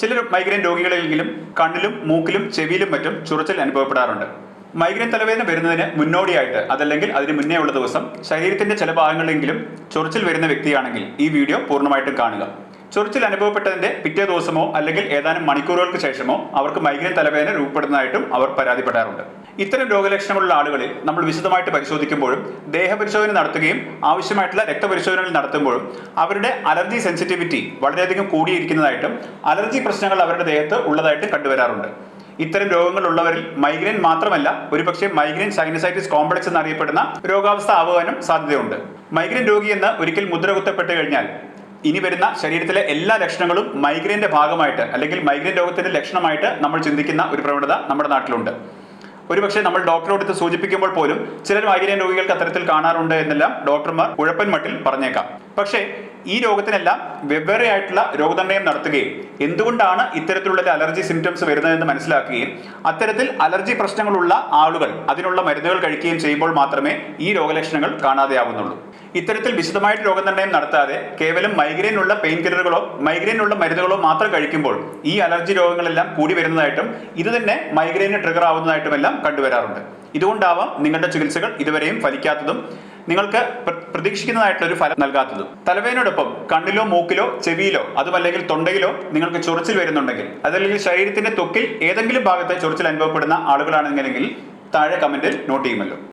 ചില മൈഗ്രെയിൻ രോഗികളെങ്കിലും കണ്ണിലും മൂക്കിലും ചെവിയിലും മറ്റും ചുറച്ചിൽ അനുഭവപ്പെടാറുണ്ട്. മൈഗ്രെയിൻ തലവേദന വരുന്നതിന് മുന്നോടിയായിട്ട് അതല്ലെങ്കിൽ അതിന് മുന്നേ ഉള്ള ദിവസം ശരീരത്തിന്റെ ചില ഭാഗങ്ങളിലെങ്കിലും ചൊറിച്ചിൽ വരുന്ന വ്യക്തിയാണെങ്കിൽ ഈ വീഡിയോ പൂർണമായിട്ടും കാണുക. ചൊറിച്ചിൽ അനുഭവപ്പെട്ടതിന്റെ പിറ്റേ ദിവസമോ അല്ലെങ്കിൽ ഏതാനും മണിക്കൂറുകൾക്ക് ശേഷമോ അവർക്ക് മൈഗ്രെയിൻ തലവേദന രൂപപ്പെടുന്നതായിട്ടും അവർ പരാതിപ്പെടാറുണ്ട്. ഇത്തരം രോഗലക്ഷണമുള്ള ആളുകളിൽ നമ്മൾ വിശദമായിട്ട് പരിശോധിക്കുമ്പോഴും ദേഹപരിശോധന നടത്തുകയും ആവശ്യമായിട്ടുള്ള രക്തപരിശോധനകൾ നടത്തുമ്പോഴും അവരുടെ അലർജി സെൻസിറ്റിവിറ്റി വളരെയധികം കൂടിയിരിക്കുന്നതായിട്ടും അലർജി പ്രശ്നങ്ങൾ അവരുടെ ദേഹത്ത് ഉള്ളതായിട്ടും കണ്ടുവരാറുണ്ട്. ഇത്തരം രോഗങ്ങളുള്ളവരിൽ മൈഗ്രെയിൻ മാത്രമല്ല ഒരുപക്ഷെ മൈഗ്രെയിൻ സൈനസൈറ്റിസ് കോംപ്ലക്സ് എന്നറിയപ്പെടുന്ന രോഗാവസ്ഥ ആവാനും സാധ്യതയുണ്ട്. മൈഗ്രെയിൻ രോഗി എന്ന് ഒരിക്കൽ മുദ്ര കുത്തപ്പെട്ട് കഴിഞ്ഞാൽ ഇനി വരുന്ന ശരീരത്തിലെ എല്ലാ ലക്ഷണങ്ങളും മൈഗ്രെയിന്റെ ഭാഗമായിട്ട് അല്ലെങ്കിൽ മൈഗ്രെയിൻ രോഗത്തിന്റെ ലക്ഷണമായിട്ട് നമ്മൾ ചിന്തിക്കുന്ന ഒരു പ്രവണത നമ്മുടെ നാട്ടിലുണ്ട്. ഒരുപക്ഷെ നമ്മൾ ഡോക്ടറോട് ഇത് സൂചിപ്പിക്കുമ്പോൾ പോലും ചിലർ മൈഗ്രൈൻ രോഗികൾക്ക് അത്തരത്തിൽ കാണാറുണ്ട് എന്നെല്ലാം ഡോക്ടർമാർ കുഴപ്പൻ മട്ടിൽ പറഞ്ഞേക്കാം. പക്ഷേ ഈ രോഗത്തിനെല്ലാം വെവ്വേറെ ആയിട്ടുള്ള രോഗനിർണയം നടത്തുകയും എന്തുകൊണ്ടാണ് ഇത്തരത്തിലുള്ള അലർജി സിംറ്റംസ് വരുന്നതെന്ന് മനസ്സിലാക്കുകയും അത്തരത്തിൽ അലർജി പ്രശ്നങ്ങളുള്ള ആളുകൾ അതിനുള്ള മരുന്നുകൾ കഴിക്കുകയും ചെയ്യുമ്പോൾ മാത്രമേ ഈ രോഗലക്ഷണങ്ങൾ കാണാതെയാവുന്നുള്ളൂ. ഇത്തരത്തിൽ വിശദമായിട്ട് രോഗനിർണയം നടത്താതെ കേവലം മൈഗ്രെയിൻ ഉള്ള പെയിൻ കില്ലറുകളോ മൈഗ്രെയിൻ ഉള്ള മരുന്നുകളോ മാത്രം കഴിക്കുമ്പോൾ ഈ അലർജി രോഗങ്ങളെല്ലാം കൂടി വരുന്നതായിട്ടും ഇത് തന്നെ മൈഗ്രെയിന് ട്രിഗർ ആവുന്നതായിട്ടുമെല്ലാം കണ്ടുവരാറുണ്ട്. ഇതുകൊണ്ടാവാം നിങ്ങളുടെ ചികിത്സകൾ ഇതുവരെയും ഫലിക്കാത്തതും നിങ്ങൾക്ക് പ്രതീക്ഷിക്കുന്നതായിട്ടുള്ള ഒരു ഫലം നൽകാത്തതും. തലവേദനയോടൊപ്പം കണ്ണിലോ മൂക്കിലോ ചെവിയിലോ അതുമല്ലെങ്കിൽ തൊണ്ടയിലോ നിങ്ങൾക്ക് ചൊറിച്ചിൽ വരുന്നുണ്ടെങ്കിൽ അതല്ലെങ്കിൽ ശരീരത്തിന്റെ ത്വക്കിൽ ഏതെങ്കിലും ഭാഗത്ത് ചൊറിച്ചിൽ അനുഭവപ്പെടുന്ന ആളുകളാണെങ്കിലെങ്കിൽ താഴെ കമന്റിൽ നോട്ട് ചെയ്യുമല്ലോ.